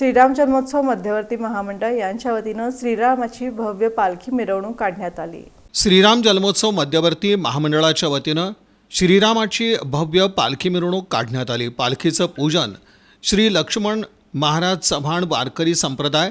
श्रीराम जन्मोत्सव मध्यवर्ती महामंडळ यांच्या वतीनं श्रीरामाची भव्य पालखी मिरवणूक काढण्यात आली. श्रीराम जन्मोत्सव मध्यवर्ती महामंडळाच्या वतीनं श्रीरामाची भव्य पालखी मिरवणूक काढण्यात आली. पालखीचं पूजन श्री लक्ष्मण महाराज चव्हाण वारकरी संप्रदाय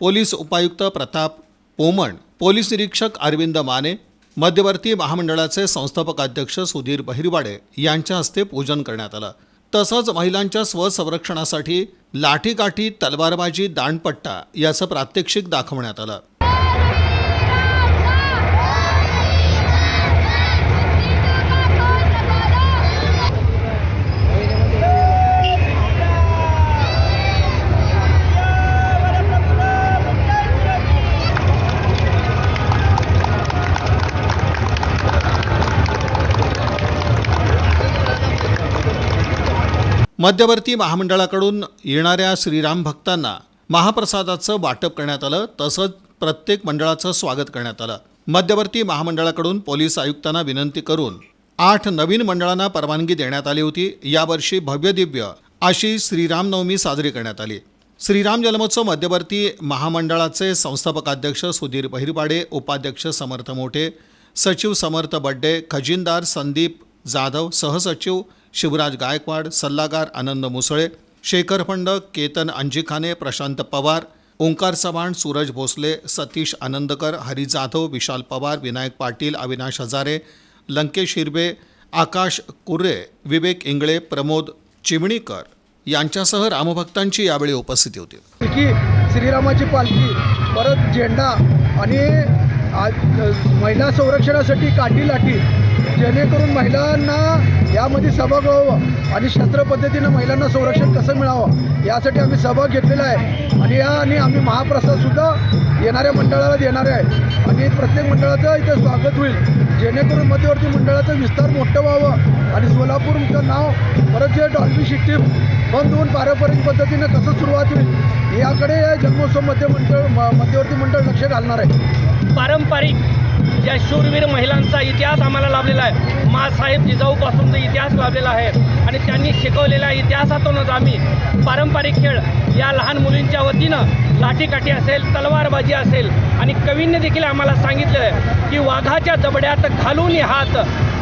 पोलीस उपायुक्त प्रताप पोमण पोलीस निरीक्षक अरविंद माने मध्यवर्ती महामंडळाचे संस्थापक अध्यक्ष सुधीर बहिरवाडे यांच्या हस्ते पूजन करण्यात आलं. तसंच महिलांच्या स्वसंरक्षणासाठी लाठीकाठी तलवारबाजी दांडपट्टा याचं प्रात्यक्षिक दाखवण्यात आलं. मध्यवर्ती महामंडळाकडून येणाऱ्या श्रीराम भक्तांना महाप्रसादाचं वाटप करण्यात आलं तसंच प्रत्येक मंडळाचं स्वागत करण्यात आलं. मध्यवर्ती महामंडळाकडून पोलीस आयुक्तांना विनंती करून आठ नवीन मंडळांना परवानगी देण्यात आली होती. यावर्षी भव्य दिव्य अशी श्रीरामनवमी साजरी करण्यात आली. श्रीराम जन्मोत्सव मध्यवर्ती महामंडळाचे संस्थापक अध्यक्ष सुधीर बहिरपाडे उपाध्यक्ष समर्थ मोठे सचिव समर्थ बड्डे खजिनदार संदीप जाधव सहसचिव शिवराज गायकवाड सल्लागार आनंद मुसळे शेखर फंड केतन अंजिखाने प्रशांत पवार ओंकार चव्हाण सूरज भोसले सतीश आनंदकर हरी जाधव विशाल पवार विनायक पाटील अविनाश हजारे लंकेश हिरबे आकाश कुर्रे विवेक इंगळे प्रमोद चिमणीकर यांच्यासह रामभक्तांची यावेळी उपस्थिती होती. की श्रीरामाची पालखी परत झेंडा आणि आज महिला संरक्षणासाठी काठी लाठी जेणेकरून महिलांना यामध्ये सहभाग व्हावं आणि शस्त्र पद्धतीनं महिलांना संरक्षण कसं मिळावं यासाठी आम्ही सहभाग घेतलेला आहे. आणि या आणि आम्ही महाप्रसादसुद्धा येणाऱ्या मंडळाला देणार आहे. आणि प्रत्येक मंडळाचं इथं स्वागत होईल. जेणेकरून मध्यवर्ती मंडळाचं विस्तार मोठं व्हावं आणि सोलापूरचं नाव परत जे डॉल्बी सिस्टीम बंद होऊन पारंपरिक पद्धतीनं कसं सुरुवात होईल याकडे या जन्मोत्सव मध्य मंडळ मध्यवर्ती मंडळ लक्ष घालणार आहे. पारंपरिक या शूरवीर महिलांचा इतिहास आम्हाला लाभलेला आहे. मासाहेब तो इतिहास लाभलेला आहे आणि त्यांनी शिकवलेल्या इतिहासातूनच आम्ही पारंपरिक खेळ या लहान मुलींच्या वतीनं लाठीकाठी असेल तलवारबाजी असेल आणि कवींनी देखील आम्हाला सांगितलेलं आहे की वाघाच्या जबड्यात घालून हात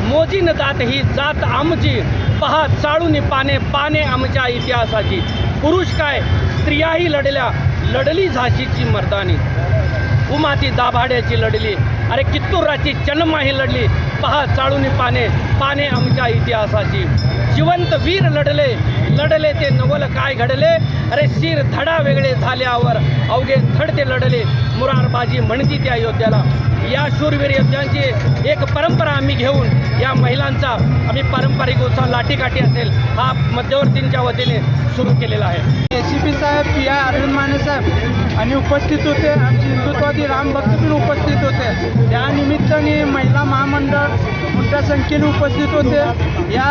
मोजीन जात ही जात आमची. पहा चाळून पाने पाने आमच्या इतिहासाची. पुरुष काय स्त्रियाही लढल्या लढली झाशीची मर्दानी. उमाती दाभाड्याची लढली. अरे कित्तूराची जन्माही लढली. पहा चाळूनी पाने पाने आमच्या इतिहासाची. जिवंत वीर लढले लढले ते नवल काय घडले? अरे शिर धडा वेगळे झाल्यावर अवघे धडते लढले. मुरारबाजी म्हणती त्या योद्ध्याला. या शूरवीर योद्ध्यांची एक परंपरा आम्ही घेऊन या महिलांचा आम्ही पारंपरिक उत्सव लाठीकाठी असेल हा मध्यवर्तींच्या वतीने सुरू केलेला आहे. ए सी पी साहेब पी आय अरविंद माने साहेब आणि उपस्थित होते आमचे हिंदुत्ववादी राम भक्त पण उपस्थित होते. या निमित्ताने महिला महामंडळ मोठ्या संख्येने उपस्थित होते. या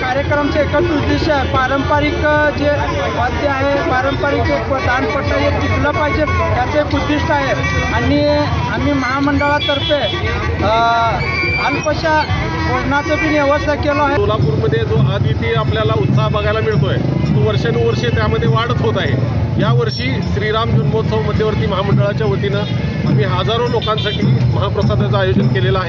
कार्यक्रमाचे एकच उद्देश आहे पारंपरिक जे वाद्य आहे पारंपरिक एक दानपट्टा हे टिकलं पाहिजे याचं एक उद्दिष्ट आहे. आणि आम्ही महामंडळातर्फे अल्पशा भोजनाचं बी व्यवस्था केलो आहे. सोलापूरमध्ये जो अद्वितीय आपल्याला उत्साह बघायला मिळतोय तो वर्षानुवर्षे त्यामध्ये वाढत होत आहे. यावर्षी श्रीराम जन्मोत्सव मध्यवर्ती महामंडळाच्या वतीनं आम्ही हजारो लोकांसाठी महाप्रसादाचं आयोजन केलेलं आहे.